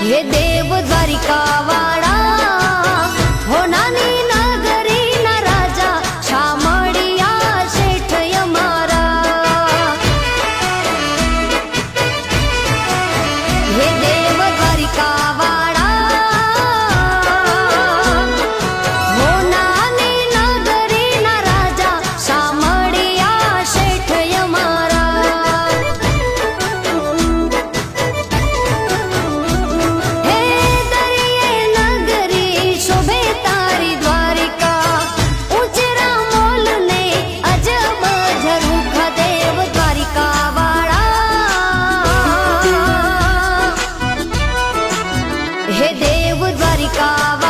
હે દેવ દ્વારિકા acaba.